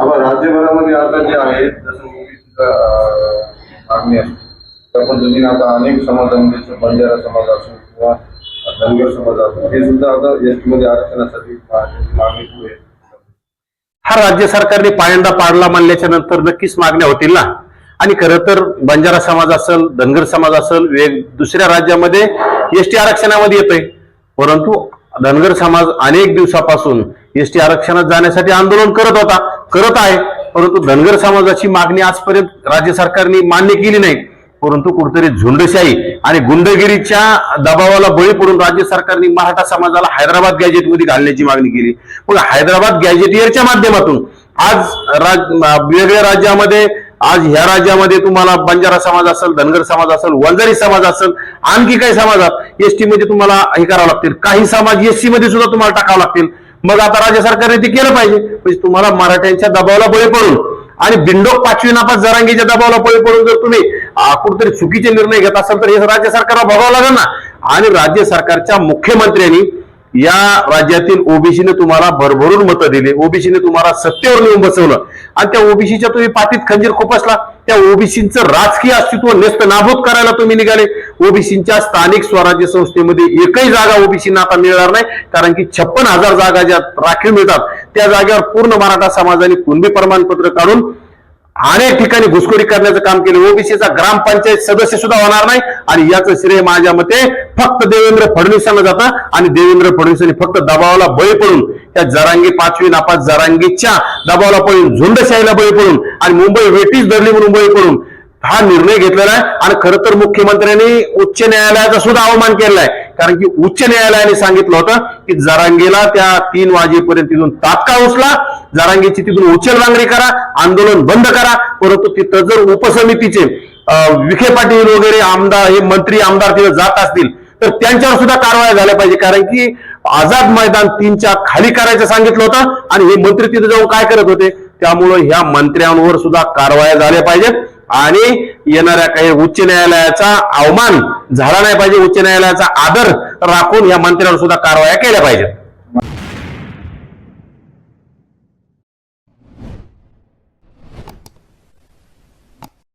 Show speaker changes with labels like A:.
A: राज्यभरामध्ये आता जे आहेत जसं ओबीसीचा मागणी असते. त्या पद्धतीने आता अनेक समाजामध्ये बंजारा समाज असो किंवा धनगर समाज असो हे सुद्धा आता एसमध्ये आरक्षणासाठी मागणी पुढे
B: हा राज्य सरकारने पायंडा पाडला म्हणल्याच्या नंतर नक्कीच मागण्या होतील ना? आणि खरं तर बंजारा समाज असेल धनगर समाज असेल वेग दुसऱ्या राज्यामध्ये एसटी आरक्षणामध्ये येतोय. परंतु धनगर समाज अनेक दिवसापासून एसटी आरक्षणात जाण्यासाठी आंदोलन करत होता. करत आहे. परंतु धनगर समाजाची मागणी आजपर्यंत राज्य सरकारने मान्य केली नाही. परंतु कुठेतरी झुंडशाही आणि गुंडगिरीच्या दबावाला बळी पडून राज्य सरकारने मराठा समाजाला हैदराबाद गॅजेटमध्ये घालण्याची मागणी केली. मग हैदराबाद गॅजेटियरच्या माध्यमातून आज राज वेगळ्या राज्यामध्ये आज ह्या राज्यामध्ये तुम्हाला बंजारा समाज असेल धनगर समाज असेल वंजारी समाज असेल आणखी काही समाजात एसटी मध्ये तुम्हाला हे करावं लागतील. काही समाज एससी मध्ये सुद्धा तुम्हाला टाकावं लागतील. मग आता राज्य सरकारने ते केलं पाहिजे. म्हणजे तुम्हाला मराठ्यांच्या दबावाला बळी पडून आणि बिंडोक पाचवी नापास जरांगीच्या दबावाला बळी पडून जर तुम्ही आ, कुठेतरी चुकीचे निर्णय घेत असाल तर हे राज्य सरकारला भोगावं लागेल ना. आणि राज्य सरकारच्या मुख्यमंत्र्यांनी या राज्यातील ओबीसीने तुम्हाला भरभरून मतं दिली. ओबीसीने तुम्हाला सत्तेवर नेऊन बसवलं. आणि त्या ओबीसीच्या तुम्ही पाठीत खंजीर खुपसला त्या ओबीसीचं राजकीय अस्तित्व नेस्त नाबूद करायला तुम्ही निघाले. ओबीसीच्या स्थानिक स्वराज्य संस्थेमध्ये एकही जागा ओबीसीना आता मिळणार नाही कारण की छप्पन हजार जागा ज्या राखीव मिळतात त्या जागेवर पूर्ण मराठा समाजाने कुणबी प्रमाणपत्र काढून अनेक ठिकाणी घुसखोरी करण्याचं काम केलं. ओबीसीचा ग्रामपंचायत सदस्य सुद्धा होणार नाही आणि याचं श्रेय माझ्या मते फक्त देवेंद्र फडणवीसांना जातं आणि देवेंद्र फडणवीसांनी फक्त दबावाला बळी पडून त्या जरांगी पाचवी नापास जरांगीच्या दबावाला पडून झुंडशाहीला बळी पडून आणि मुंबई वेटीच धरली म्हणून बळी पडून हा निर्णय घेतलेला आहे. आणि खरं तर मुख्यमंत्र्यांनी उच्च न्यायालयाचा सुद्धा अवमान केलेला आहे. कारण की उच्च न्यायालयाने सांगितलं होतं की जरांगीला त्या तीन वाजेपर्यंत तिथून तात्काळ उचला. जरांगीची तिथून उचल बांगडी करा आंदोलन बंद करा. परंतु तिथं जर उपसमितीचे विखे पाटील वगैरे आमदार हे मंत्री आमदार तिथे जात असतील तर त्यांच्यावर सुद्धा कारवाया झाल्या पाहिजे. कारण की आझाद मैदान तीनच्या खाली करायचं सांगितलं होतं आणि हे मंत्री तिथे जाऊन काय करत होते? त्यामुळं ह्या मंत्र्यांवर सुद्धा कारवाया झाल्या पाहिजेत. आणि येणाऱ्या काही उच्च न्यायालयाचा अवमान झाला नाही पाहिजे. उच्च न्यायालयाचा आदर राखून या मंत्र्यांवर सुद्धा कारवाया केल्या पाहिजेत.